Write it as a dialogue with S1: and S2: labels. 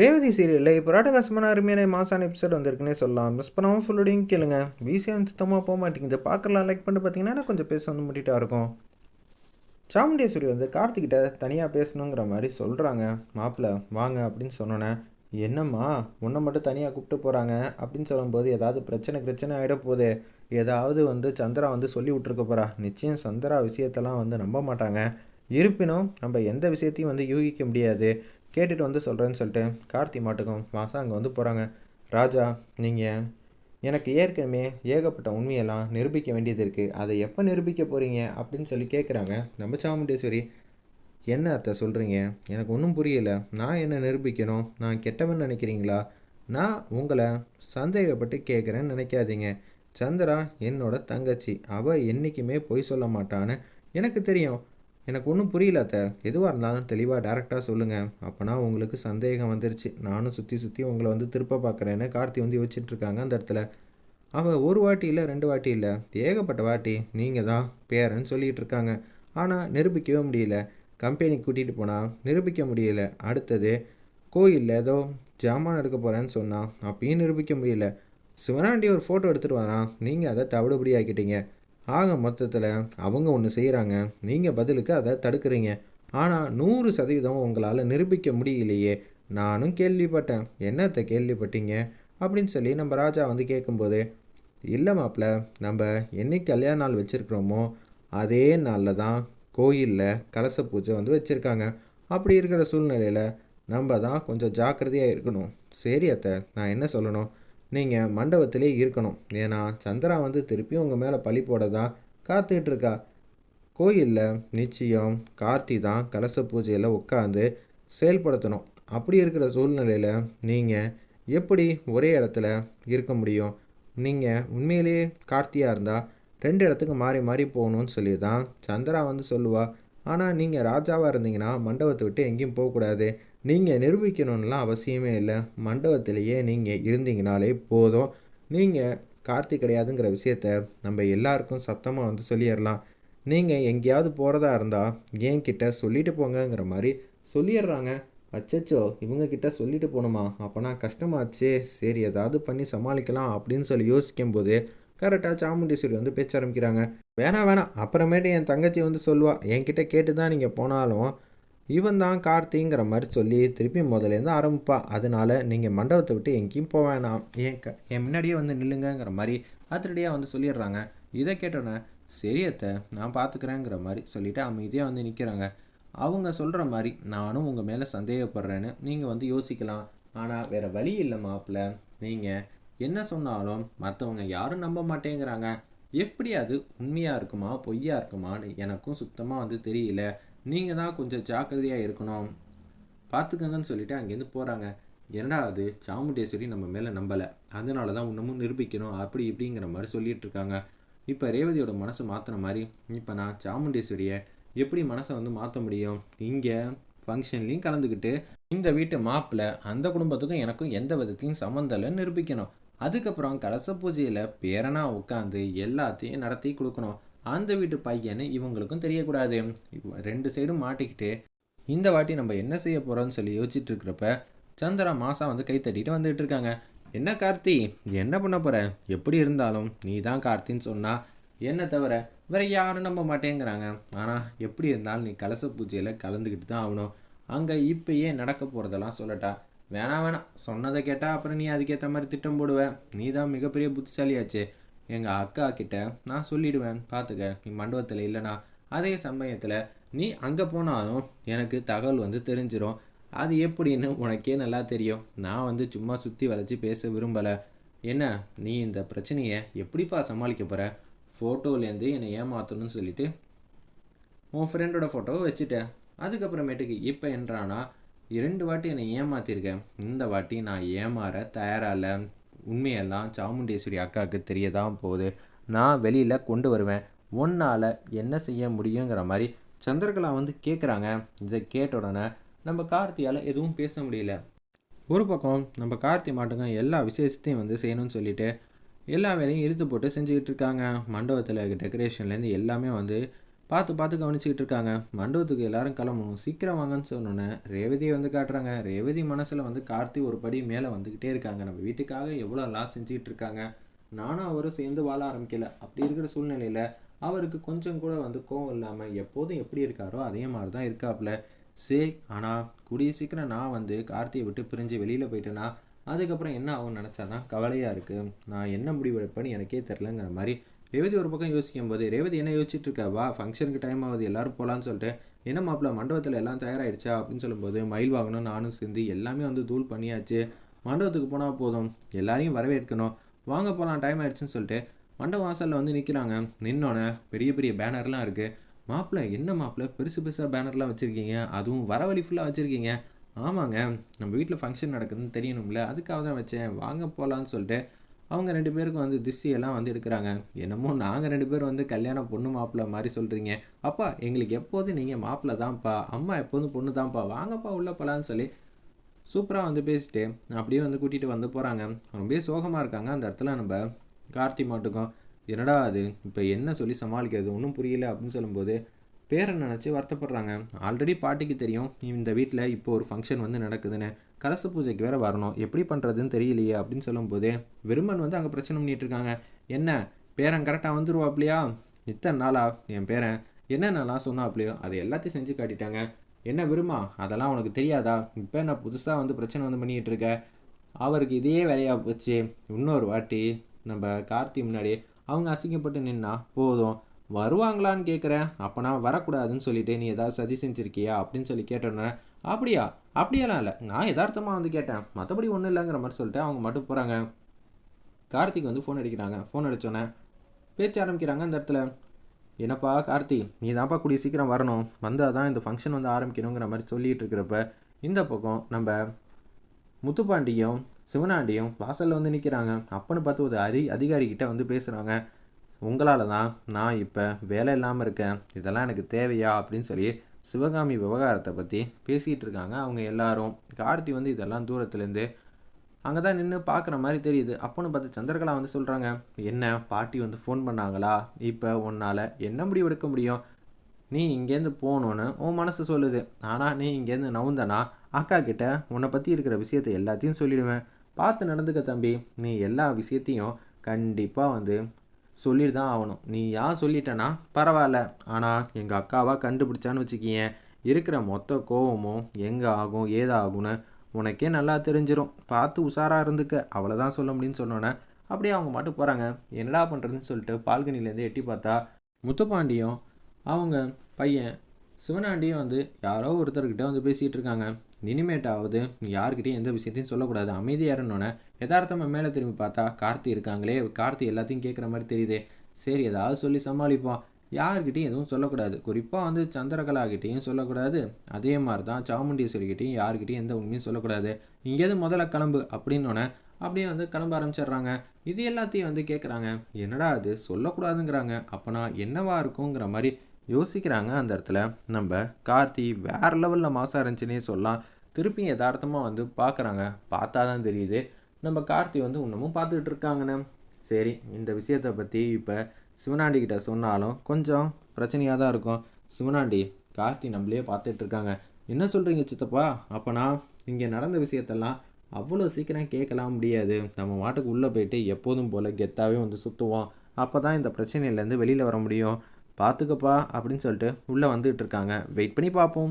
S1: ரேவதி சீரியலில் இப்போ ராட்டகாசமான அருமையான மாசான எபிசோட் வந்திருக்குன்னே சொல்லலாம். மிஸ் பண்ணாமல் ஃபுல்லோடையும் கேளுங்க. வீசியாக சுத்தமாக போக மாட்டேங்குது. பார்க்கலாம் லைக் பண்ணிட்டு பார்த்தீங்கன்னா கொஞ்சம் பேச வந்து முட்டிட்டா இருக்கும். சாமுண்டேஸ்வரி வந்து கார்த்திகிட்ட தனியாக பேசணுங்கிற மாதிரி சொல்கிறாங்க மாப்பிள்ளை வாங்க அப்படின்னு சொன்னோன்னே என்னம்மா உன்னை மட்டும் தனியாக கூப்பிட்டு போகிறாங்க அப்படின்னு சொல்லும்போது ஏதாவது பிரச்சனை பிரச்சனை ஆகிட போகுது. ஏதாவது வந்து சந்திரா வந்து சொல்லி விட்ருக்க போகிறா நிச்சயம் சந்திரா விஷயத்தெல்லாம் வந்து நம்ப மாட்டாங்க. இருப்பினும் நம்ம எந்த விஷயத்தையும் வந்து யூகிக்க முடியாது. கேட்டுட்டு வந்து சொல்கிறேன்னு சொல்லிட்டு கார்த்தி மாட்டுக்கும் மாதம் அங்கே வந்து போகிறாங்க ராஜா நீங்கள் எனக்கு ஏற்கனவே ஏகப்பட்ட உண்மையெல்லாம் நிரூபிக்க வேண்டியது இருக்குது அதை எப்போ நிரூபிக்க போகிறீங்க அப்படின்னு சொல்லி கேட்குறாங்க நம்ம சாமுண்டேஸ்வரி. என்ன அத்தை சொல்கிறீங்க எனக்கு ஒன்றும் புரியல. நான் என்ன நிரூபிக்கணும்? நான் கெட்டவன் நினைக்கிறீங்களா? நான் உங்களை சந்தேகப்பட்டு கேட்குறேன்னு நினைக்காதீங்க. சந்திரா என்னோட தங்கச்சி. அவள் என்றைக்குமே பொய் சொல்ல மாட்டான்னு எனக்கு தெரியும். எனக்கு ஒன்றும் புரியல அத்தை. எதுவாக இருந்தாலும் தெளிவாக டேரெக்டாக சொல்லுங்கள் அப்போனா உங்களுக்கு சந்தேகம் வந்துருச்சு. நானும் சுற்றி சுற்றி உங்களை வந்து திருப்ப பார்க்குறேன்னு கார்த்தி வந்து யோசிச்சுட்டு இருக்காங்க அந்த இடத்துல. அவள் ஒரு வாட்டி இல்லை ரெண்டு வாட்டி இல்லை. ஏகப்பட்ட வாட்டி நீங்கள் தான் பேரன்னு சொல்லிகிட்டு இருக்காங்க. ஆனால் நிரூபிக்கவே முடியல. கம்பெனிக்கு கூட்டிகிட்டு போனால் நிரூபிக்க முடியல. அடுத்தது கோயிலில் ஏதோ ஜாமான் எடுக்க போகிறேன்னு சொன்னான் அப்பயும் நிரூபிக்க முடியல. சிவனாண்டி ஒரு ஃபோட்டோ எடுத்துகிட்டு வரான். நீங்கள் அதை தவிடுபடி ஆக்கிட்டீங்க. ஆக மொத்தத்தில் அவங்க ஒன்று செய்கிறாங்க நீங்கள் பதிலுக்கு அதை தடுக்கிறீங்க. ஆனால் நூறு சதவீதம் உங்களால் நிரூபிக்க முடியலையே. நானும் கேள்விப்பட்டேன். என்னத்தை கேள்விப்பட்டீங்க? அப்படின்னு சொல்லி நம்ம ராஜா வந்து கேட்கும்போது இல்லை மாப்பிள்ள நம்ம என்னைக்கு கல்யாண நாள் வச்சுருக்குறோமோ அதே நாளில் தான் கோயிலில் கலச பூஜை வந்து வச்சுருக்காங்க. அப்படி இருக்கிற சூழ்நிலையில் நம்ம தான் கொஞ்சம் ஜாக்கிரதையாக இருக்கணும். சரி அத்தை நான் என்ன சொல்லணும்? நீங்கள் மண்டபத்திலே இருக்கணும். ஏன்னா சந்திரா வந்து திருப்பியும் உங்கள் மேலே பழி போட தான் காத்துட்ருக்கா கோயிலில் நிச்சயம் கார்த்தி தான் கலச பூஜையில் உட்காந்து செயல்படுத்தணும். அப்படி இருக்கிற சூழ்நிலையில் நீங்கள் எப்படி ஒரே இடத்துல இருக்க முடியும்? நீங்கள் உண்மையிலேயே கார்த்தியாக இருந்தால் ரெண்டு இடத்துக்கு மாறி மாறி போகணும்னு சொல்லி தான் சந்திரா வந்து சொல்லுவாள் ஆனால் நீங்கள் ராஜாவாக இருந்தீங்கன்னா மண்டபத்தை விட்டு எங்கேயும் போகக்கூடாது. நீங்கள் நிரூபிக்கணும்லாம் அவசியமே இல்லை. மண்டபத்திலேயே நீங்கள் இருந்தீங்கனாலே போதும். நீங்கள் கார்த்திக் கிடையாதுங்கிற விஷயத்த நம்ம எல்லாருக்கும் சத்தமாக வந்து சொல்லிடலாம். நீங்கள் எங்கேயாவது போகிறதா இருந்தால் ஏன் கிட்டே சொல்லிட்டு போங்கங்கிற மாதிரி சொல்லிடுறாங்க. அச்சச்சோ இவங்கக்கிட்ட சொல்லிட்டு போகணுமா? அப்போனா கஷ்டமாச்சு. சரி ஏதாவது பண்ணி சமாளிக்கலாம் அப்படின்னு சொல்லி யோசிக்கும் போது கரெக்டாக சாமுண்டீஸ்வரி வந்து பேச்ச ஆரம்பிக்கிறாங்க. வேணாம் வேணாம். அப்புறமேட்டு என் தங்கச்சி வந்து சொல்லுவாள் என்கிட்ட கேட்டு தான் நீங்கள் போனாலும் இவன் தான் கார்த்திங்கிற மாதிரி சொல்லி திருப்பி முதலேருந்து ஆரம்பிப்பா. அதனால நீங்கள் மண்டபத்தை விட்டு எங்கேயும் போக வேணாம். என் க என் முன்னாடியே வந்து நில்லுங்கிற மாதிரி அதிரடியாக வந்து சொல்லிடுறாங்க. இதை கேட்டோன்னே சரியத்தை நான் பார்த்துக்கிறேங்கிற மாதிரி சொல்லிவிட்டு அமைதியாக வந்து நிற்கிறாங்க அவங்க சொல்கிற மாதிரி நானும் உங்கள் மேலே சந்தேகப்படுறேன்னு நீங்கள் வந்து யோசிக்கலாம். ஆனால் வேறு வழி இல்லை மாப்பிள்ள. நீங்கள் என்ன சொன்னாலும் மற்றவங்க யாரும் நம்ப மாட்டேங்கிறாங்க. எப்படி அது உண்மையாக இருக்குமா பொய்யா இருக்குமான்னு எனக்கும் சுத்தமாக வந்து தெரியல. நீங்கள் தான் கொஞ்சம் ஜாக்கிரதையாக இருக்கணும். பார்த்துக்கங்கன்னு சொல்லிட்டு அங்கேருந்து போகிறாங்க என்னடா அது சாமுண்டேஸ்வரி நம்ம மேலே நம்பலை. அதனால தான் இன்னமும் நிரூபிக்கணும் அப்படி இப்படிங்கிற மாதிரி சொல்லிகிட்டு இருக்காங்க. இப்போ ரேவதியோட மனசை மாற்றின மாதிரி இப்போ நான் சாமுண்டேஸ்வரியை எப்படி மனசை வந்து மாற்ற முடியும்? இங்கே ஃபங்க்ஷன்லேயும் கலந்துக்கிட்டு இந்த வீட்டு மாப்பிள்ளை அந்த குடும்பத்துக்கும் எனக்கும் எந்த விதத்தையும் சம்மந்தம் நிரூபிக்கணும். அதுக்கப்புறம் கலச பூஜையில் பேரனாக உட்காந்து எல்லாத்தையும் நடத்தி கொடுக்கணும். அந்த வீட்டு பையன்னு இவங்களுக்கும் தெரியக்கூடாது. ரெண்டு சைடும் மாட்டிக்கிட்டு இந்த வாட்டி நம்ம என்ன செய்ய போகிறோம்னு சொல்லி யோசிச்சுட்டு இருக்கிறப்ப சந்திரா மாசா வந்து கை தட்டிட்டு வந்துட்டு இருக்காங்க. என்ன கார்த்தி? என்ன பண்ண போற? எப்படி இருந்தாலும் நீ தான் கார்த்தின்னு சொன்னா என்ன தவிர வேற யாரும் நம்ப மாட்டேங்கிறாங்க. ஆனால் எப்படி இருந்தாலும் நீ கலச பூஜையில் கலந்துக்கிட்டு தான் ஆகணும். அங்கே இப்பயே நடக்க போகிறதெல்லாம் சொல்லட்டா. வேணாம் வேணாம். சொன்னதை கேட்டால் அப்புறம் நீ அதுக்கேற்ற மாதிரி திட்டம் போடுவ. நீ தான் மிகப்பெரிய புத்திசாலியாச்சு. எங்கள் அக்கா கிட்ட நான் சொல்லிடுவேன் பார்த்துக்க நீ மண்டபத்தில் இல்லைனா அதே சமயத்தில் நீ அங்கே போனாலும் எனக்கு தகவல் வந்து தெரிஞ்சிரும். அது எப்படின்னு உனக்கே நல்லா தெரியும். நான் வந்து சும்மா சுற்றி வளைச்சி பேச விரும்பலை. என்ன நீ இந்த பிரச்சனையை எப்படிப்பா சமாளிக்க போகிற ஃபோட்டோலேருந்து என்னை ஏமாற்றணும்னு சொல்லிட்டு உன் ஃப்ரெண்டோட ஃபோட்டோவை வச்சுட்டேன். அதுக்கப்புறமேட்டுக்கு இப்போ என்றானா இரண்டு வாட்டி என்னை ஏமாத்திருக்கேன் இந்த வாட்டி நான் ஏமாற தயாராக இல்லை உண்மையெல்லாம் சாமுண்டேஸ்வரி அக்காவுக்கு தெரியதான் போகுது. நான் வெளியில் கொண்டு வருவேன். ஒன்னால் என்ன செய்ய முடியுங்கிற மாதிரி சந்திரகலா வந்து கேட்குறாங்க இதை கேட்ட உடனே நம்ம கார்த்தியால் எதுவும் பேச முடியல. ஒரு பக்கம் நம்ம கார்த்தி மாட்டுங்க எல்லா விசேஷத்தையும் வந்து செய்யணும்னு சொல்லிட்டு எல்லா வேலையும் இழுத்து போட்டு செஞ்சுக்கிட்டு இருக்காங்க. மண்டபத்தில் டெக்கரேஷன்லேருந்து எல்லாமே வந்து பார்த்து பார்த்து கவனிச்சிக்கிட்டு இருக்காங்க. மண்டபத்துக்கு எல்லாரும் கிளம்பணும் சீக்கிரம் வாங்கன்னு சொன்னோன்னே ரேவதியை வந்து காட்டுறாங்க. ரேவதி மனசில் வந்து கார்த்தி ஒரு படி மேலே வந்துக்கிட்டே இருக்காங்க. நம்ம வீட்டுக்காக எவ்வளோ லாஸ் செஞ்சுக்கிட்டு இருக்காங்க. நானும் அவரும் சேர்ந்து வாழ ஆரம்பிக்கல. அப்படி இருக்கிற சூழ்நிலையில் அவருக்கு கொஞ்சம் கூட வந்து கோவம் இல்லாமல் எப்போதும் எப்படி இருக்காரோ அதே மாதிரி தான் இருக்காப்புல. சரி ஆனால் கூடிய சீக்கிரம் நான் வந்து கார்த்தியை விட்டு பிரிஞ்சு வெளியில் போயிட்டேன்னா அதுக்கப்புறம் என்ன ஆகும்னு நினச்சாதான் கவலையாக இருக்குது நான் என்ன முடிவு எடுப்பேன்னு எனக்கே தெரிலங்கிற மாதிரி ரேவதி ஒரு பக்கம் யோசிக்கும் போது ரேவதி என்ன யோசிச்சுட்டு இருக்கா வா ஃபங்க்ஷனுக்கு டைம் ஆகுது எல்லாரும் போகலான்னு சொல்லிட்டு என்ன மாப்பிள்ள மண்டபத்தில் எல்லாம் தயாராகிடுச்சா அப்படின்னு சொல்லும்போது மயில் வாங்கணும் நானும் சேர்ந்து எல்லாமே வந்து தூள் பண்ணியாச்சு. மண்டபத்துக்கு போனால் போதும். எல்லாரையும் வரவேற்கணும். வாங்க போகலாம் டைம் ஆயிடுச்சுன்னு சொல்லிட்டு மண்டப வாசலில் வந்து நிற்கிறாங்க நின்னோன்னே பெரிய பெரிய பேனர்லாம் இருக்குது மாப்பிள்ள என்ன மாப்பிள்ள பெருசு பெருசாக பேனர்லாம் வச்சுருக்கீங்க. அதுவும் வரவழி ஃபுல்லாக வச்சுருக்கீங்க. ஆமாங்க நம்ம வீட்டில் ஃபங்க்ஷன் நடக்குதுன்னு தெரியணும்ல. அதுக்காக தான் வச்சேன். வாங்க போகலான்னு சொல்லிட்டு அவங்க ரெண்டு பேருக்கும் வந்து திஷ்டியெல்லாம் வந்து எடுக்கிறாங்க. என்னமோ நாங்கள் ரெண்டு பேரும் வந்து கல்யாணம் பொண்ணு மாப்பிள்ளை மாதிரி சொல்கிறீங்க அப்பா எங்களுக்கு எப்போதும் நீங்கள் மாப்பிள்ளை தான்ப்பா. அம்மா எப்போதும் பொண்ணு தான்ப்பா. வாங்கப்பா உள்ளே போகலான்னு சொல்லி சூப்பராக வந்து பேசிட்டு அப்படியே வந்து கூட்டிகிட்டு வந்து போகிறாங்க ரொம்பவே சோகமாக இருக்காங்க அந்த இடத்துல நம்ம கார்த்தி மாட்டுக்கும். என்னடா அது? இப்போ என்ன சொல்லி சமாளிக்கிறது? ஒன்றும் புரியல அப்படின்னு சொல்லும்போது பேரை நினச்சி வருத்தப்படுறாங்க. ஆல்ரெடி பாட்டிக்கு தெரியும் இந்த வீட்டில் இப்போ ஒரு ஃபங்க்ஷன் வந்து நடக்குதுன்னு. கலச பூஜைக்கு வேறு வரணும். எப்படி பண்ணுறதுன்னு தெரியலையே அப்படின்னு சொல்லும்போது விரும்பன் வந்து அங்கே பிரச்சனை பண்ணிகிட்ருக்காங்க இருக்காங்க. என்ன? பேரன் கரெக்டாக வந்துருவாப்லையா? இத்தனை நாளா? என் பேரன் என்னென்னலாம் சொன்னாப்லையோ அதை எல்லாத்தையும் செஞ்சு காட்டிட்டாங்க. என்ன விரும்பா அதெல்லாம் உனக்கு தெரியாதா? இப்போ நான் புதுசாக வந்து பிரச்சனை வந்து பண்ணிகிட்டு இருக்க? அவருக்கு இதே வேலையாக போச்சு. இன்னொரு வாட்டி நம்ம கார்த்தி முன்னாடி அவங்க அசிங்கப்பட்டு நின்னா போதும். வருவாங்களான்னு கேட்குறேன் அப்போனா வரக்கூடாதுன்னு சொல்லிட்டு நீ ஏதாவது சதி செஞ்சுருக்கியா அப்படின்னு சொல்லி கேட்டோன்னே அப்படியா? அப்படியெல்லாம் இல்லை. நான் யதார்த்தமாக வந்து கேட்டேன். மற்றபடி ஒன்றும் இல்லைங்கிற மாதிரி சொல்லிட்டு அவங்க மட்டும் போகிறாங்க கார்த்திக் வந்து ஃபோன் அடிக்கிறாங்க. ஃபோன் அடித்தோன்னே பேச்சு ஆரம்பிக்கிறாங்க அந்த இடத்துல. என்னப்பா கார்த்தி நீ தான்ப்பா கூடிய சீக்கிரம் வரணும். வந்தால் தான் இந்த ஃபங்க்ஷன் வந்து ஆரம்பிக்கணுங்கிற மாதிரி சொல்லிட்டு இருக்கிறப்ப இந்த பக்கம் நம்ம முத்துப்பாண்டியும் சிவனாண்டியும் வாசலில் வந்து நிற்கிறாங்க அப்பன்னு பார்த்து ஒரு அதி அதிகாரிக்கிட்ட வந்து பேசுகிறாங்க உங்களால் தான் நான் இப்போ வேலை இல்லாமல் இருக்கேன். இதெல்லாம் எனக்கு தேவையா? அப்படின்னு சொல்லி சிவகாமி விவகாரத்தை பற்றி பேசிகிட்டு இருக்காங்க அவங்க எல்லாரும். கார்த்தி வந்து இதெல்லாம் தூரத்துலேருந்து அங்கே தான் நின்று பார்க்குற மாதிரி தெரியுது. அப்போன்னு பார்த்து சந்திரகலா வந்து சொல்கிறாங்க என்ன பாட்டி வந்து ஃபோன் பண்ணாங்களா? இப்போ உன்னால் என்ன முடிவு எடுக்க முடியும்? நீ இங்கேருந்து போகணுன்னு உன் மனசு சொல்லுது. ஆனால் நீ இங்கேருந்து நவுந்தனா அக்கா கிட்ட உன்னை பற்றி இருக்கிற விஷயத்தை எல்லாத்தையும் சொல்லிடுவேன். பார்த்து நடந்துக்க தம்பி. நீ எல்லா விஷயத்தையும் கண்டிப்பாக வந்து சொல்லிட்டு தான் ஆகணும். நீ யார் சொல்லிட்டேன்னா பரவாயில்ல. ஆனால் எங்கள் அக்காவாக கண்டுபிடிச்சான்னு வச்சுக்கியேன். இருக்கிற மொத்த கோவமும் எங்கே ஆகும் ஏதாகும்னு உனக்கே நல்லா தெரிஞ்சிடும் பார்த்து உஷாராக இருந்துக்க. அவ்வளோதான் சொல்ல முடியும்னு சொன்னோன்னே அப்படியே அவங்க மட்டும் போகிறாங்க என்னடா பண்ணுறதுன்னு சொல்லிட்டு பால்கனிலேருந்து எட்டி பார்த்தா முத்துப்பாண்டியும் அவங்க பையன் சிவனாண்டியும் வந்து யாரோ ஒருத்தர்கிட்ட வந்து பேசிகிட்டு இருக்காங்க. இனிமேட்டாவது நீ எந்த விஷயத்தையும் சொல்லக்கூடாது. அமைதியாக இருந்தோன்னே யதார்த்தமாக மேலே திரும்பி பார்த்தா கார்த்தி இருக்காங்களே கார்த்தி எல்லாத்தையும் கேட்குற மாதிரி தெரியுது. சரி ஏதாவது சொல்லி சமாளிப்போம். யார்கிட்டையும் எதுவும் சொல்லக்கூடாது. குறிப்பாக வந்து சந்திரகலாகிட்டையும் சொல்லக்கூடாது. அதே மாதிரி தான் சாமுண்டீஸ்வரிகிட்டையும் யார்கிட்டையும் எந்த உண்மையும் சொல்லக்கூடாது. இங்கேயாவது முதல்ல கிளம்பு அப்படின்னோடனே அப்படியே வந்து கிளம்ப ஆரம்பிச்சிடுறாங்க. இது எல்லாத்தையும் வந்து கேட்குறாங்க என்னடா அது சொல்லக்கூடாதுங்கிறாங்க. அப்போனா என்னவா இருக்குங்கிற மாதிரி யோசிக்கிறாங்க அந்த இடத்துல. நம்ம கார்த்தி வேற லெவலில் மாசம் இருந்துச்சுன்னே சொல்லலாம். திருப்பி யதார்த்தமாக வந்து பார்க்குறாங்க பார்த்தா தான் தெரியுது. நம்ம கார்த்தி வந்து இன்னமும் பார்த்துக்கிட்டு இருக்காங்கன்னு. சரி இந்த விஷயத்தை பற்றி இப்போ சிவனாண்டி கிட்ட சொன்னாலும் கொஞ்சம் பிரச்சனையாக தான் இருக்கும். சிவனாண்டி கார்த்தி நம்மளே பார்த்துட்டு இருக்காங்க. என்ன சொல்கிறீங்க சித்தப்பா? அப்போனா இங்கே நடந்த விஷயத்தெல்லாம் அவ்வளோ சீக்கிரம் கேட்கலாம் முடியாது. நம்ம மாட்டுக்கு உள்ளே போயிட்டு எப்போதும் போல் கெத்தாகவே வந்து சுற்றுவோம் அப்போ தான் இந்த பிரச்சனையிலேருந்து வெளியில் வர முடியும். பார்த்துக்கப்பா அப்படின்னு சொல்லிட்டு உள்ளே வந்துகிட்டு இருக்காங்க. வெயிட் பண்ணி பார்ப்போம்.